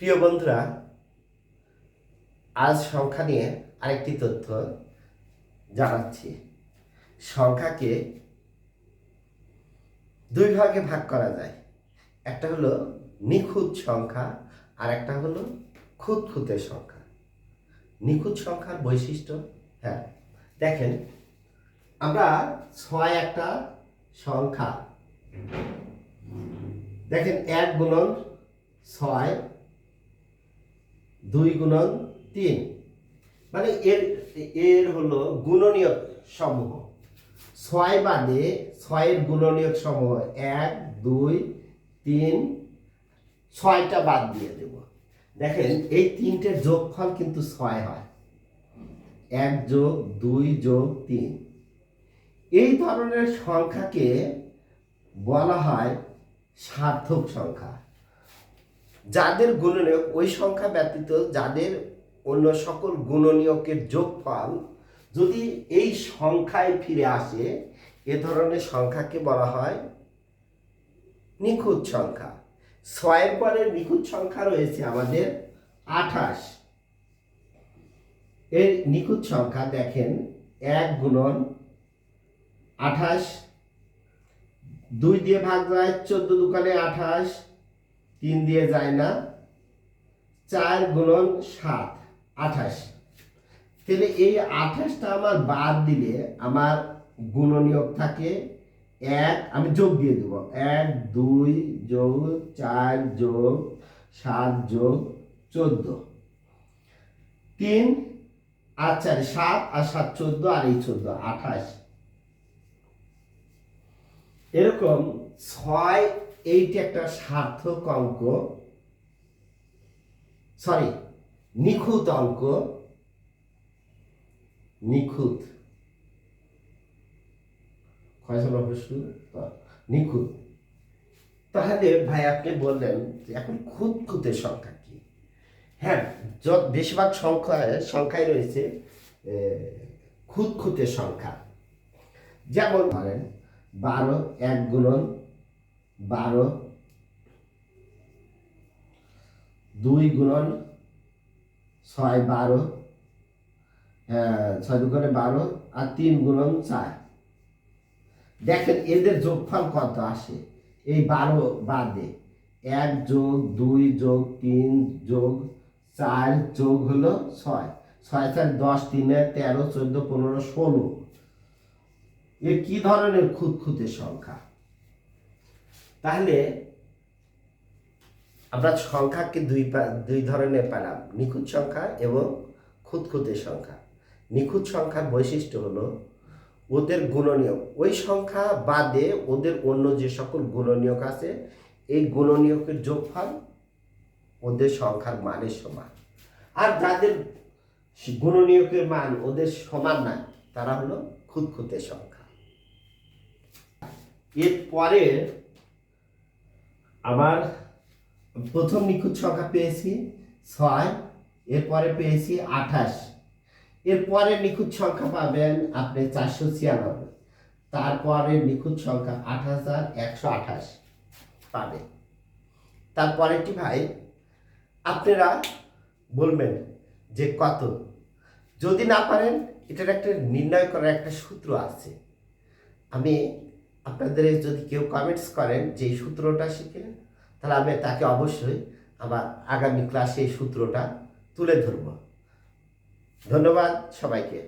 প্রিয় বন্ধুরা, আজ সংখ্যা নিয়ে আরেকটি তথ্য জানাচ্ছি। সংখ্যাকে দুই ভাগে ভাগ করা যায়। একটা হলো নিখুঁত সংখ্যা আর একটা হলো খুঁতখুঁতে সংখ্যা। নিখুঁত সংখ্যার বৈশিষ্ট্য হ্যাঁ দেখেন, আমরা ছয় একটা সংখ্যা, দেখেন এক গুণন ছয় দুই গুণন তিন। মানে এর এর হলো গুণনীয়ক সমূহ। ছয় বাদে ছয়ের গুণনীয়ক সমূহ এক, দুই, তিন, ছয়টা বাদ দিয়ে দেব। দেখেন, এই তিনটের যোগফল কিন্তু ছয় হয়। এক যোগ, দুই যোগ, তিন। এই ধরনের সংখ্যাকে বলা হয় সার্থক সংখ্যা। যাদের গুণনীয়ক, ওই সংখ্যা ব্যতীত যাদের অন্য সকল গুণনীয়কের যোগফল যদি এই সংখ্যায় ফিরে আসে, এ ধরনের সংখ্যাকে বলা হয় নিখুঁত সংখ্যা। ছয়ের পরে নিখুঁত সংখ্যা রয়েছে আমাদের আঠাশ। এর নিখুঁত সংখ্যা দেখেন, এক গুণন আঠাশ, দুই দিয়ে ভাগ যায় চোদ্দ দোকানে আঠাশ তিন দিয়ে যায় না, চার গুণন সাত, আঠাশ। তাহলে এই আঠাশটা আমার বাদ দিলে আমার গুণনীয়ক থাকে এক, আমি যোগ দিয়ে দেবো। এক, দুই যোগ, চার যোগ, সাত যোগ, চোদ্দ। তিন আর চার, সাত আর সাত, চোদ্দ আর এই চোদ্দ, আঠাশ। এরকম ছয় এইটি একটা সার্থক অঙ্ক। সরি নিখুঁত অঙ্ক। নিখুঁত। নিখুঁত। তাহলে ভাই আপনি বললেন যে এখন খুঁতখুঁতে সংখ্যা কি? হ্যাঁ বেশিরভাগ সংখ্যায় সংখ্যায় রয়েছে এ, খুঁতখুঁতে সংখ্যা। যেমন ধরেন বারো এক গুণন বারো। দুই গুণন ছয় বারো। ছয় দুগুণে বারো আর তিন গুণন চার। দেখেন এদের যোগফল কত আসে? এই বারো বাদে এক যোগ, দুই যোগ, তিন যোগ, চার যোগ হলো ছয়। ছয় চার দশ, তিনে তেরো, চোদ্দ, পনেরো, ষোলো। এ কি ধরনের খুঁতখুঁতে সংখ্যা? তাহলে আমরা সংখ্যাকে দুই দুই ধরনের পেলাম। নিখুঁত সংখ্যা এবং খুঁতখুঁতে সংখ্যা। নিখুঁত সংখ্যার বৈশিষ্ট্য হলো ওদের গুণনীয়ক। ওই সংখ্যা বাদে ওদের অন্য যে সকল গুণনীয়ক আছে, এই গুণনীয়কের যোগফল ওদের সংখ্যার মানের সমান। আর যাদের গুণনীয়কের মান ওদের সমান না, তারা হলো খুঁতখুঁতে সংখ্যা। এরপরে আমার প্রথম নিখুঁত সংখ্যা পেয়েছি ছয়, এরপরে পেয়েছি আঠাশ। এরপরে নিখুঁত সংখ্যা পাবেন আপনি চারশো ছিয়ানব্বই। তারপরে নিখুঁত সংখ্যা আট হাজার একশো আঠাশ পাবেন তারপরেরটি ভাই, আপনারা বলবেন যে কত? যদি না পারেন, এটার একটা নির্ণয় করার একটা সূত্র আছে। আমি আপনাদের যদি কেউ কমেন্টস করেন যে এই সূত্রটা শিখে, তাহলে আমি তাকে অবশ্যই আমার আগামী ক্লাসে এই সূত্রটা তুলে ধরব। ধন্যবাদ সবাইকে।